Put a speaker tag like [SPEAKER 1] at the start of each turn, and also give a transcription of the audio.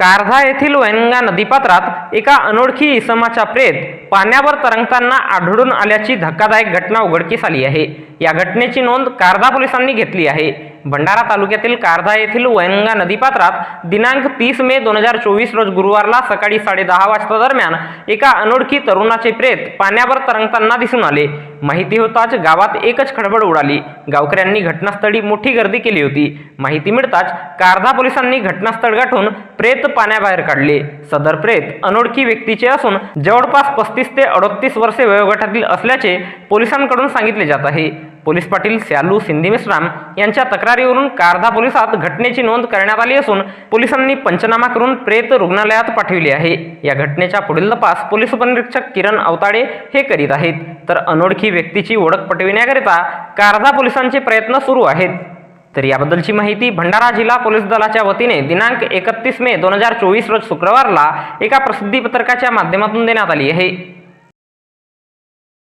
[SPEAKER 1] कारधा येथील वैनगा नदीपात्रात एका अनोळखी इसमाचा प्रेत पाण्यावर तरंगताना आढळून आल्याची धक्कादायक घटना उघडकीस आली आहे. या घटनेची नोंद कारधा पोलिसांनी घेतली आहे. भंडारा तालुक्यातील कारधा येथील वैनगंगा नदीपात्रात दिनांक तीस मे दोन हजार चोवीस रोज गुरुवारला सकाळी साडेदहा वाजता दरम्यान एका अनोळखी तरुणाचे प्रेत पाण्यावर तरंगताना दिसून आले. माहिती होताच गावात एकच खडबड उडाली. गावकऱ्यांनी घटनास्थळी मोठी गर्दी केली होती. माहिती मिळताच कारधा पोलिसांनी घटनास्थळ गाठून प्रेत पाण्याबाहेर काढले. सदर प्रेत अनोळखी व्यक्तीचे असून जवळपास पस्तीस ते अडोतीस वर्षे वयोगटातील असल्याचे पोलिसांकडून सांगितले जात आहे. पोलीस पाटील स्यालू सिंधी मिश्राम यांच्या तक्रारीवरून कारधा पोलिसात घटनेची नोंद करण्यात आली असून पोलिसांनी पंचनामा करून प्रेत रुग्णालयात पाठविली आहे. या घटनेच्या पुढील तपास पोलीस उपनिरीक्षक किरण अवताडे हे करीत आहेत. तर अनोळखी व्यक्तीची ओळख पटविण्याकरिता कारधा पोलिसांचे प्रयत्न सुरू आहेत. तर याबद्दलची माहिती भंडारा जिल्हा पोलीस दलाच्या वतीने दिनांक एकतीस मे दोन हजार चोवीस रोज शुक्रवारला एका प्रसिद्धी पत्रकाच्या माध्यमातून देण्यात आली आहे.